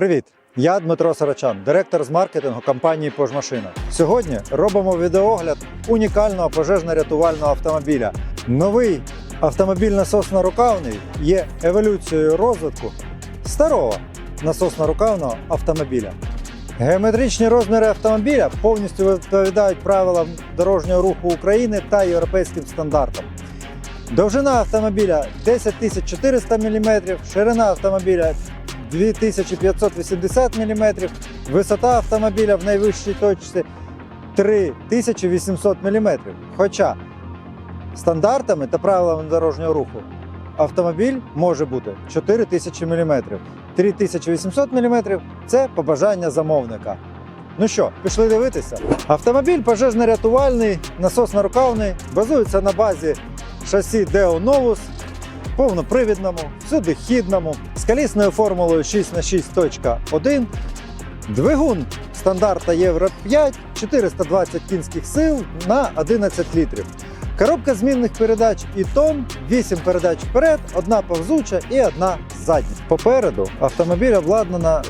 Привіт! Я Дмитро Сарачан, директор з маркетингу компанії Пожмашина. Сьогодні робимо відеогляд унікального пожежно-рятувального автомобіля. Новий автомобіль насосно-рукавний є еволюцією розвитку старого насосно-рукавного автомобіля. Геометричні розміри автомобіля повністю відповідають правилам дорожнього руху України та європейським стандартам. Довжина автомобіля 10 400 мм, ширина автомобіля 2580 мм, висота автомобіля в найвищій точці 3800 мм. Хоча стандартами та правилами дорожнього руху автомобіль може бути 4000 мм. 3800 мм це побажання замовника. Ну що, пішли дивитися? Автомобіль пожежно-рятувальний, насосно-рукавний, базується на базі шасі Deo Novus, повнопривідному, всюдихідному, з колісною формулою 6х6.1, двигун стандарта Євро 5, 420 кінських сил на 11 літрів. Коробка змінних передач і тон, 8 передач вперед, одна повзуча і одна задня. Попереду автомобіль обладнана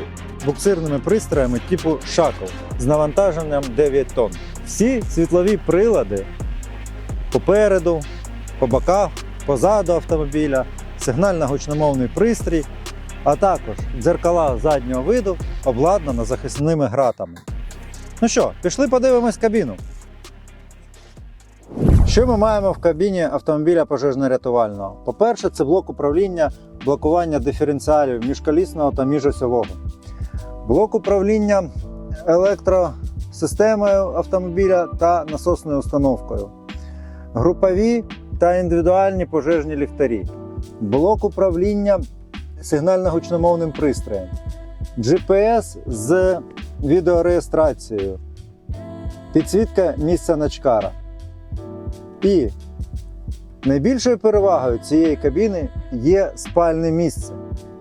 буксирними пристроями типу шакл з навантаженням 9 тонн. Всі світлові прилади попереду, по боках, позаду автомобіля, сигнально-гучномовний пристрій, а також дзеркала заднього виду обладнано захисними гратами. Ну що, пішли подивимось кабіну. Що ми маємо в кабіні автомобіля пожежно-рятувального? По-перше, це блок управління блокування диференціалів міжколісного та міжосьового. Блок управління електросистемою автомобіля та наносною установкою. Групові та індивідуальні пожежні ліхтарі. Блок управління сигнально-гучномовним пристроєм. GPS з відеореєстрацією. Підсвітка місця начкара. І найбільшою перевагою цієї кабіни є спальне місце,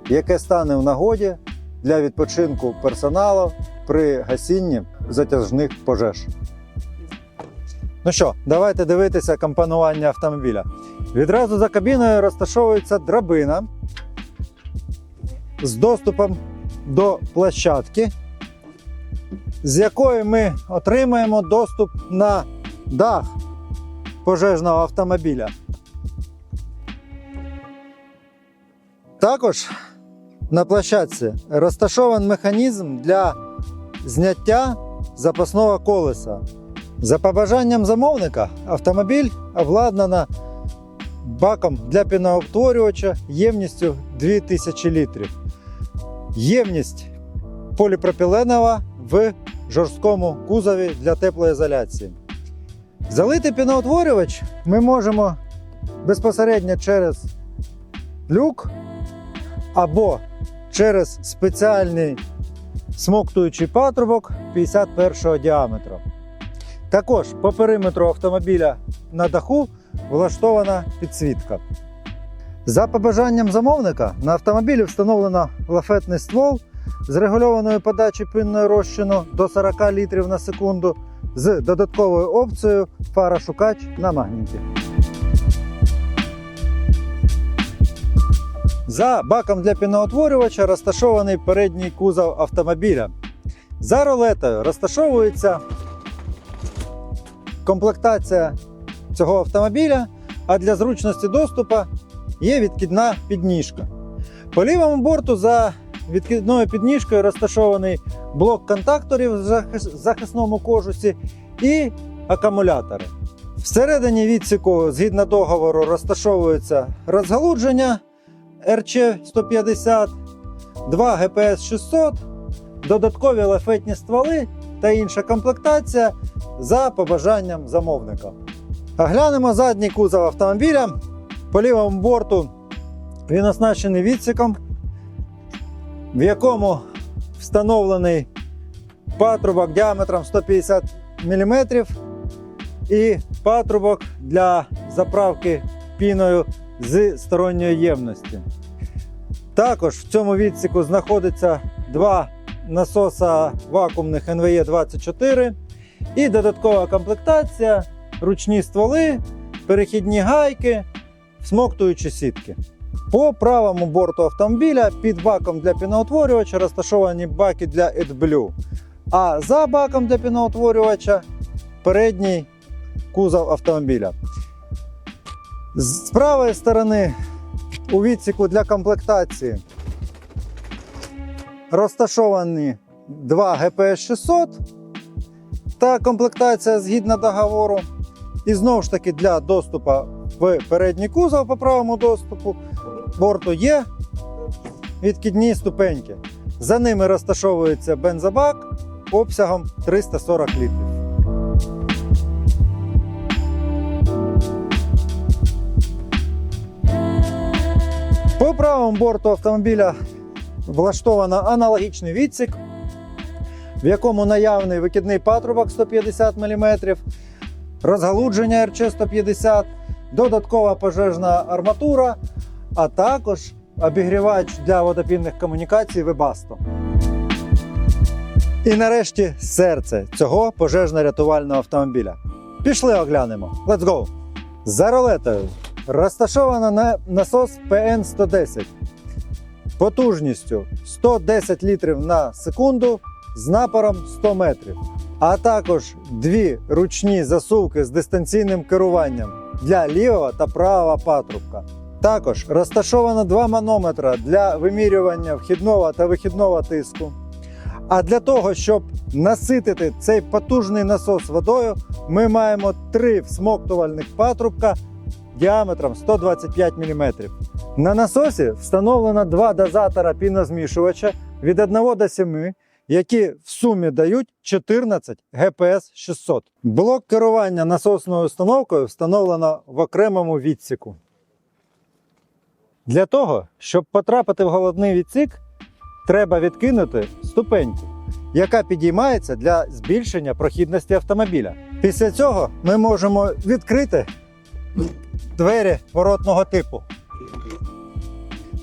яке стане в нагоді для відпочинку персоналу при гасінні затяжних пожеж. Ну що, давайте дивитися компонування автомобіля. Відразу за кабіною розташовується драбина з доступом до площадки, з якої ми отримаємо доступ на дах пожежного автомобіля. Також на площадці розташований механізм для зняття запасного колеса. За побажанням замовника автомобіль обладнано баком для піноутворювача ємністю 2000 літрів. Ємність поліпропіленова в жорсткому кузові для теплоізоляції. Залити піноутворювач ми можемо безпосередньо через люк або через спеціальний смоктуючий патрубок 51 діаметру. Також по периметру автомобіля на даху влаштована підсвітка. За побажанням замовника на автомобілі встановлено лафетний ствол з регульованою подачею пинної розчину до 40 літрів на секунду з додатковою опцією фара-шукач на магніті. За баком для піноутворювача розташований передній кузов автомобіля. За рулетою розташовується комплектація цього автомобіля, а для зручності доступу є відкидна підніжка. По лівому борту за відкидною підніжкою розташований блок контакторів в захисному кожусі і акумулятори. Всередині відсіку, згідно договору, розташовується розгалудження RC150, 2 GPS 600, додаткові лафетні стволи та інша комплектація за побажанням замовника. Оглянемо задній кузов автомобіля. По лівому борту він оснащений відсіком, в якому встановлений патрубок діаметром 150 мм і патрубок для заправки піною з сторонньої ємності. Також в цьому відсіку знаходиться два насоса вакуумних NVE 24 і додаткова комплектація, ручні стволи, перехідні гайки, всмоктуючі сітки. По правому борту автомобіля під баком для піноутворювача розташовані баки для AdBlue, а за баком для піноутворювача передній кузов автомобіля. З правої сторони у відсіку для комплектації розташовані два GPS 600 та комплектація згідно договору. І знову ж таки для доступу в передній кузов по правому доступу борту є відкидні ступеньки. За ними розташовується бензобак обсягом 340 літрів. По правому борту автомобіля влаштовано аналогічний відсік, в якому наявний викидний патрубок 150 мм, розгалудження РЧ 150, додаткова пожежна арматура, а також обігрівач для водопінних комунікацій Webasto. І нарешті серце цього пожежно-рятувального автомобіля. Пішли оглянемо. Let's go! За ролетою розташовано на насос ПН-110 потужністю 110 літрів на секунду з напором 100 метрів, а також дві ручні засувки з дистанційним керуванням для лівого та правого патрубка. Також розташовано два манометра для вимірювання вхідного та вихідного тиску. А для того, щоб наситити цей потужний насос водою, ми маємо три всмоктувальних патрубка діаметром 125 мм. На насосі встановлено два дозатора пінозмішувача від 1 до 7, які в сумі дають 14 GPS 600. Блок керування насосною установкою встановлено в окремому відсіку. Для того, щоб потрапити в головний відсік, треба відкинути ступеньку, яка підіймається для збільшення прохідності автомобіля. Після цього ми можемо відкрити двері воротного типу.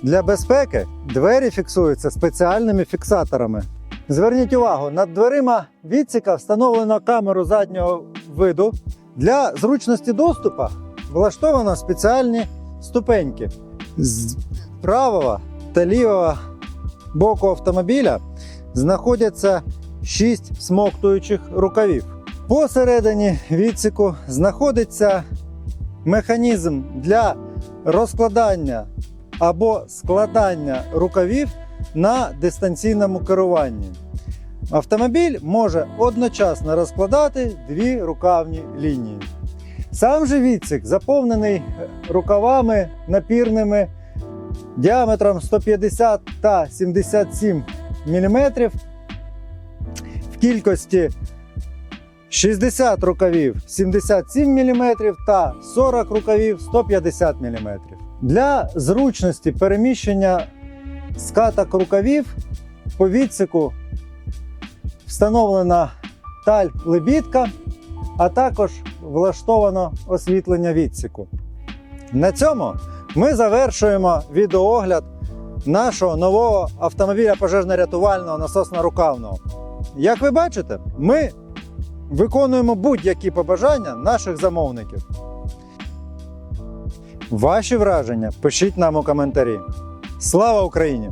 Для безпеки двері фіксуються спеціальними фіксаторами. Зверніть увагу, над дверима відсіка встановлено камеру заднього виду. Для зручності доступу влаштовано спеціальні ступеньки. З правого та лівого боку автомобіля знаходяться 6 смоктуючих рукавів. Посередині відсіку знаходиться механізм для розкладання або складання рукавів на дистанційному керуванні. Автомобіль може одночасно розкладати дві рукавні лінії. Сам же відсік заповнений рукавами напірними діаметром 150 та 77 мм в кількості 60 рукавів 77 мм та 40 рукавів 150 мм. Для зручності переміщення скаток рукавів по відсіку встановлена таль лебідка, а також влаштовано освітлення відсіку. На цьому ми завершуємо відеоогляд нашого нового автомобіля пожежно-рятувального насосно-рукавного. Як ви бачите, ми виконуємо будь-які побажання наших замовників. Ваші враження пишіть нам у коментарі. Слава Україні!